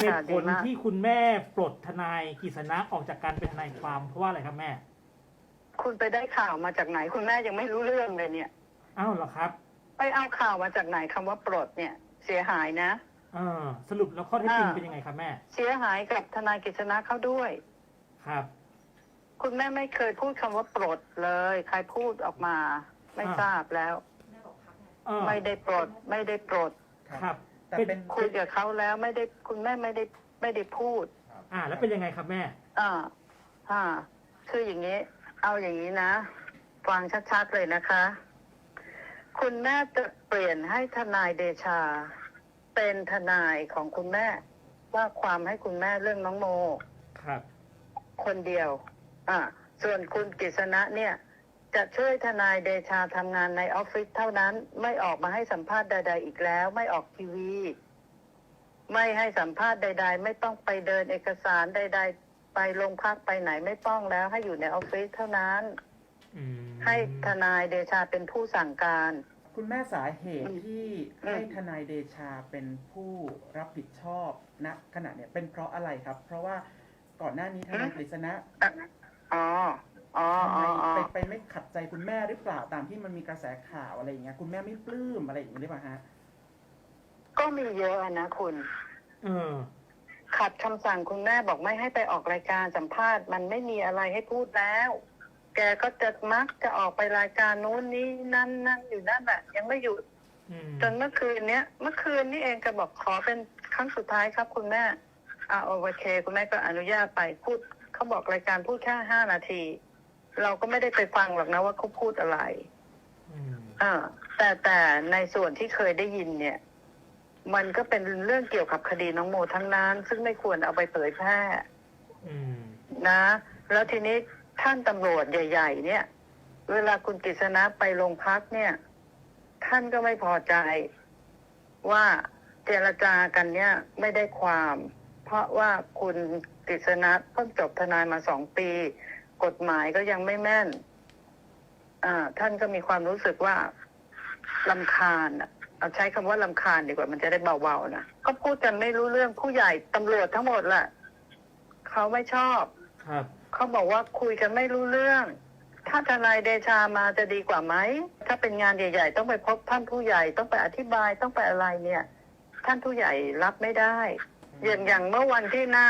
เหตุค่ะผดีลมากที่คุณแม่ปลดทนายกฤษณะออกจากการเป็นทนายความเพราะว่าอะไรครับแม่ คุณไปได้ข่าวมาจากไหน คุณแม่ยังไม่รู้เรื่องเลยเนี่ย อ้าวเหรอครับ ไปเอาข่าวมาจากไหนคำว่าปลดเนี่ย เสียหายนะเออสรุปแล้วข้อเท็จจริงอ่าเป็นยังไงครับแม่ เสียหายกับทนายกฤษณะเขาด้วย ครับ คุณแม่ไม่เคยพูดคำว่าปลดเลย ใครพูดออกมา ไม่อ่า ทราบแล้ว เออไม่ได้ปลด ไม่ได้ปลด ครับ แต่เป็นเป็น คุยกับเขาแล้วไม่ได้คุณแม่ไม่ได้ไม่ได้พูด อ่า แล้วเป็นยังไงครับแม่ อ่าอ่า คืออย่างนี้ เอาอย่างนี้นะ ฟังชัดๆเลยนะคะ คุณแม่จะเปลี่ยนให้ทนายเดชา เป็นทนายของคุณแม่ ว่าความให้คุณแม่เรื่องน้องโม ครับ คนเดียว อ่า ส่วนคุณกฤษณะเนี่ย จะช่วยทนายเดชาทำงานในออฟฟิศเท่านั้น ไม่ออกมาให้สัมภาษณ์ใด ๆ อีกแล้ว ไม่ออกทีวี ไม่ให้สัมภาษณ์ใด ๆ ไม่ต้องไปเดินเอกสารใด ๆ ไปโรงพักไปไหนไม่ต้องแล้ว ให้อยู่ในออฟฟิศเท่านั้น อืมให้ทนายเดชาเป็นผู้สั่งการ คุณแม่สาเหตุที่อืม ให้ทนายเดชาเป็นผู้รับผิดชอบณขณะเนี่ยเป็นเพราะอะไรครับ เพราะว่าก่อนหน้านี้ทนายกฤษณะอะอ๋ ออ๋อทำอ๋ไมออ๋อ ไปไปไม่ขัดใจคุณแม่หรือเปล่าตามที่มันมีกระแสข่าวอะไรอย่างเงี้ยคุณแม่ไม่ปลื้มอะไรอย่างเงี้ยหรือเปล่าฮะก็มีเยอะอะนะคุณ เออ ขัดคำสั่งคุณแม่บอกไม่ให้ไปออกรายการสัมภาษณ์ มันไม่มีอะไรให้พูดแล้ว แกก็จะมักจะออกไปรายการนู้นนี้นั่นนั่นอยู่นั่นแหละยังไม่หยุดอืมจนเมื่อคืนเนี้ยเมื่อคืนนี้เองแกบอกขอเป็นครั้งสุดท้ายครับคุณแม่อ่าโอเค คุณแม่ก็อนุญาตไปพูดเขาบอกรายการพูดแค่ห้านาที เราก็ไม่ได้ไปฟังหรอกนะว่าเขาพูดอะไรอืมอ่าแต่แต่ในส่วนที่เคยได้ยินเนี่ย มันก็เป็นเรื่องเกี่ยวกับคดีน้องโมทั้งนั้น ซึ่งไม่ควรเอาไปเผยแพร่อืมนะ แล้วทีนี้ท่านตำรวจใหญ่ ๆ เนี่ย เวลาคุณกฤษณะไปโรงพักเนี่ย ท่านก็ไม่พอใจว่าเจรจากันเนี่ยไม่ได้ความ เพราะว่าคุณกฤษณะเพิ่งจบทนายมาสองปี กฎหมายก็ยังไม่แม่น อ่า ท่านก็มีความรู้สึกว่าลำคาญอะเอาใช้คำว่าลำคาญดีกว่ามันจะได้เบาๆนะก็พูดกันไม่รู้เรื่องผู้ใหญ่ตำรวจทั้งหมดแหละเขาไม่ชอบ ครับ เขาบอกว่าคุยกันไม่รู้เรื่อง ถ้าทนายเดชามาจะดีกว่าไหม ถ้าเป็นงานใหญ่ ๆ ต้องไปพบท่านผู้ใหญ่ต้องไปอธิบายต้องไปอะไรเนี่ย ท่านผู้ใหญ่รับไม่ได้ อย่างอย่างเมื่อวันที่หน้า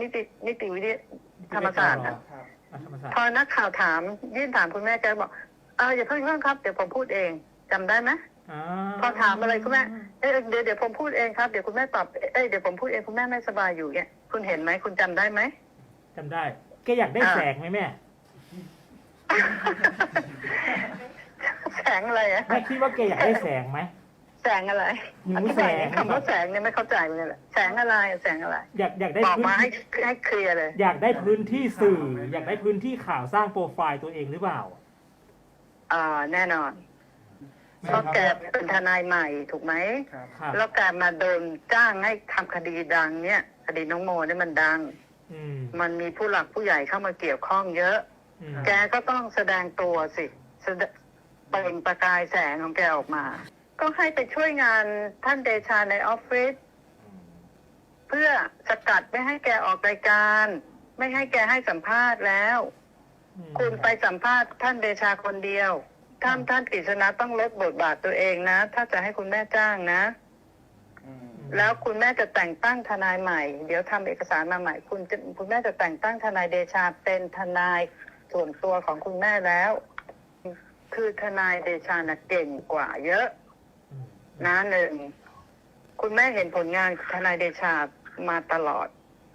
นิตินิติวิทยาธรรมศาสตร์อะ ค รับอะธรรมศาสตพอร์นักข่าวถาม ยื่นถามคุณแม่แกบอกเอออย่าเพิ่งเพิ่งครับเดี๋ยวผมพูดเองจำได้ไหมอ่าพอถามอะไรคุณแม่เอ้ยเดี๋ยวเดี๋ยวผมพูดเองครับเดี๋ยวคุณแม่ตอบเอ้ยเดี๋ยวผมพูดเองคุณแม่ไม่สบายอยู่เนี่ยคุณเห็นไหมคุณจำได้ไหมจำได้แกอยากได้อ่าแสงไหมแม่แสงอะไรอะแม่คิดว่าแกอยากได้แสงไหม แสงอะไรหิวอธิบายแสงคำว่าแสงเนี่ยไม่เข้าใจเหมือนกันแหละแสงอะไรแสงอะไร อยากอยากได้บอกพื้นมาให้ที่ให้เคลียร์เลย อยากได้พื้นที่สื่อ อยากได้พื้นที่ข่าวสร้างโปรไฟล์ตัวเองหรือเปล่า อ่า แน่นอนเพราะแกเป็นทนายใหม่ถูกไหม ครับ ครับ แล้วแกมาโดนจ้างให้ทำคดีดังเนี่ย คดีน้องโมเนี่ยมันดัง อืมมันมีผู้หลักผู้ใหญ่เข้ามาเกี่ยวข้องเยอะ อืม แกก็ต้องแสดงตัวสิแสดงเปล่งประกายแสงของแกออกมา ก็ให้ไปช่วยงานท่านเดชาในออฟฟิศเพื่อสกัดไม่ให้แกออกรายการ ไม่ให้แกให้สัมภาษณ์แล้วอืมคุณไปสัมภาษณ์ท่านเดชาคนเดียวท่านท่านกฤษณะต้องลดบทบาทตัวเองนะ ถ้าจะให้คุณแม่จ้างนะอืมแล้วคุณแม่จะแต่งตั้งทนายใหม่ เดี๋ยวทำเอกสารมาใหม่ คุณจะคุณแม่จะแต่งตั้งทนายเดชาเป็นทนายส่วนตัวของคุณแม่แล้ว คือทนายเดชานะเก่งกว่าเยอะอืม นะหนึ่งคุณแม่เห็นผลงานทนายเดชามาตลอด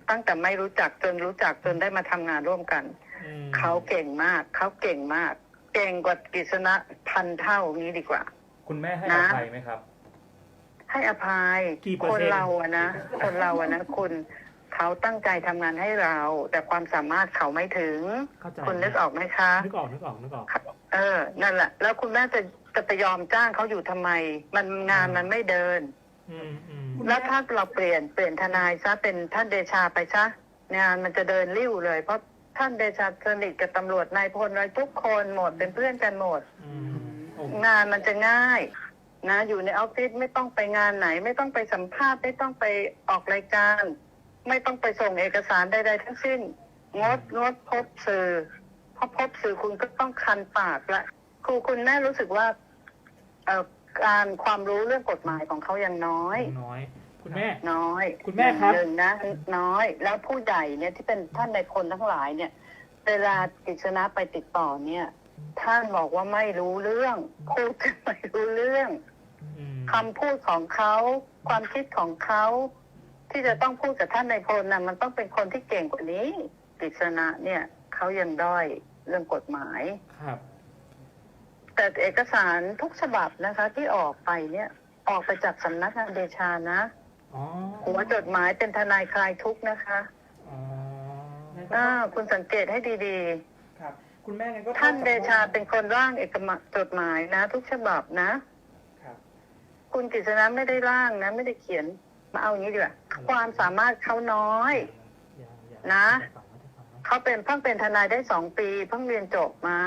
ตั้งแต่ไม่รู้จักจนรู้จักจนได้มาทำงานร่วมกัน อืมเขาเก่งมาก เขาเก่งมาก เก่งกว่ากฤษณะพันเท่านี้ดีกว่า คุณแม่ให้นะอภัยไหมครับ ให้อภัยกี่เปอคร์นเซ็นต์ เราอะนะคนเราอะนะคุณเขาตั้งใจทำงานให้เรา แต่ความสามารถเขาไม่ถึง เข้าใจคุณนึกออกไหมคะ นึกออกนึกออกนึกออก เออ นั่นแหละ แล้วคุณแม่จะ จะไปยอมจ้างเขาอยู่ทำไม มันงานมันไม่เดิน อืมอืมแล้วถ้าเราเปลี่ยนเปลี่ยนทนายซะเป็นท่านเดชาไปซะงานมันจะเดินริ้วเลย เพราะท่านเดชาสนิทกับตำรวจนายพลอะไรทุกคนหมดเป็นเพื่อนกันหมด อืมโอ้งานมันจะง่าย นะ อยู่ในออฟฟิศไม่ต้องไปงานไหน ไม่ต้องไปสัมภาษณ์ไม่ต้องไปออกรายการ ไม่ต้องไปส่งเอกสารใดๆทั้งสิ้น งดงดพบสื่อเพราะพบสื่อคุณก็ต้องคันปากละ ครูคุณแม่รู้สึกว่าเอ่อการความรู้เรื่องกฎหมายของเขายังน้อย น้อย คุณแม่ น้อยคุณแม่ครับ หนึ่งนะน้อย แล้วผู้ใหญ่เนี่ยที่เป็นท่านในคนทั้งหลายเนี่ย เวลากิจนะไปติดต่อเนี่ย ท่านบอกว่าไม่รู้เรื่องพูดไม่รู้เรื่องอืมคำพูดของเขาความคิดของเขาที่จะต้องพูดกับท่านในพลนะมันต้องเป็นคนที่เก่งกว่านี้กฤษณะเนี่ยเขายังด้อยเรื่องกฎหมาย ครับ แต่เอกสารทุกฉบับนะคะ ที่ออกไปเนี่ยออกไปจากสำนักงานเดชานะอ๋อหัวจดหมายเป็นทนายคลายทุกข์นะคะอ๋ออ่าคุณสังเกตให้ดีครับ คุณแม่งั้นก็ๆ ท่านเดชาเป็นคนร่างเอกมาจดหมายนะ ทุกฉบับนะ ครับ คุณกฤษณะไม่ได้ร่างนะ ไม่ได้เขียนมาเอาอย่างนี้ดีกว่าความสามารถเขาน้อยยังยังนะจะฟังไหมจะฟังไหมเขาเป็นเพิ่งเป็นทนายได้สองปีเพิ่งเรียนจบมา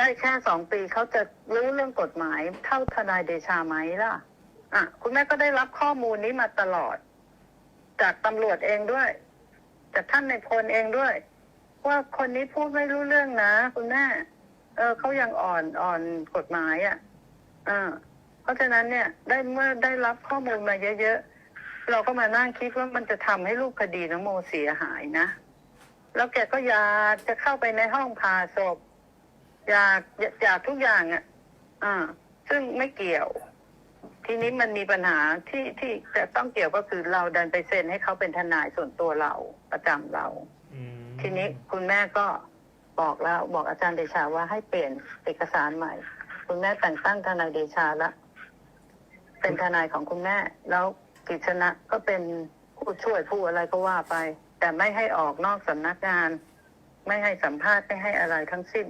ได้แค่สองปีเขาจะรู้เรื่องกฎหมายเท่าทนายเดชาไหมล่ะ อะ คุณแม่ก็ได้รับข้อมูลนี้มาตลอด จากตำรวจเองด้วย จากท่านในพลเองด้วย ว่าคนนี้พูดไม่รู้เรื่องนะ คุณแม่ เออเขายังอ่อนอ่อนกฎหมายอะอ่าเพราะฉะนั้นเนี่ย ได้เมื่อได้รับข้อมูลมาเยอะๆเราก็มานั่งคิดว่ามันจะทำให้รูปคดีน้องโมเสียหายนะแล้วแกก็อยากจะเข้าไปในห้องผ่าศพ อยากอยากทุกอย่างอะอ่าซึ่งไม่เกี่ยว ทีนี้มันมีปัญหาที่ที่จะต้องเกี่ยวก็คือเราดันไปเซ็นให้เขาเป็นทนายส่วนตัวเราประจำเราอืมทีนี้คุณแม่ก็บอกแล้วบอกอาจารย์เดชาว่าให้เปลี่ยนเอกสารใหม่ คุณแม่แต่งตั้งทนายเดชาละเป็นทนายของคุณแม่ แล้วกิจนะก็เป็นผู้ช่วยผู้อะไรก็ว่าไป แต่ไม่ให้ออกนอกสำนักงาน ไม่ให้สัมภาษณ์ไม่ให้อะไรทั้งสิ้น